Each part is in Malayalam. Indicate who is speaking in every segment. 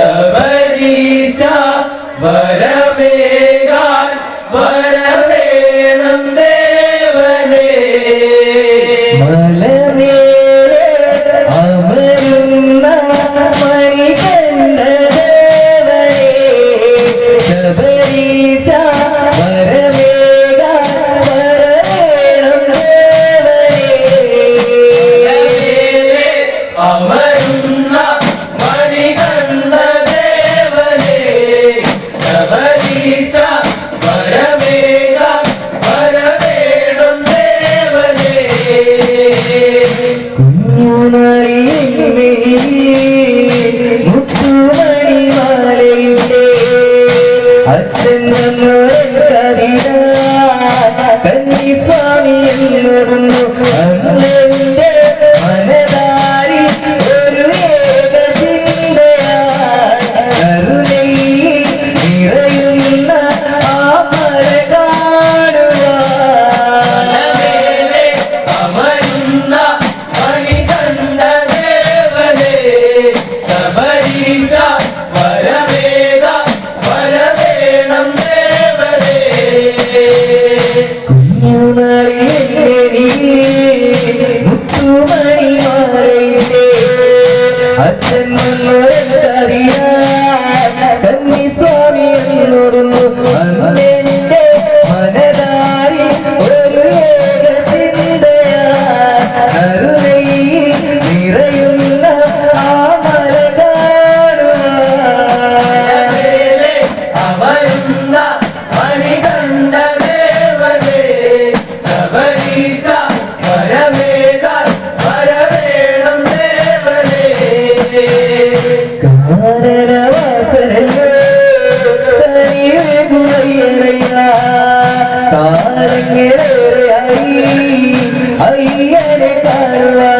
Speaker 1: ശബരീശ വരവേകാൻ വരവേണം ദേവനേ.
Speaker 2: കന്നി സ്വാമി എന്നൊന്നു അന്ന് അച്ഛൻ വന്നത് അറിയാ കന്നി സ്വാമി എന്നൊരുന്നു. അന്നേ അരങ്ങേറി അയ്യരെ കാണുവാൻ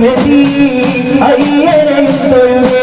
Speaker 2: തൊഴുതി അയ്യനെയും തൊഴുതി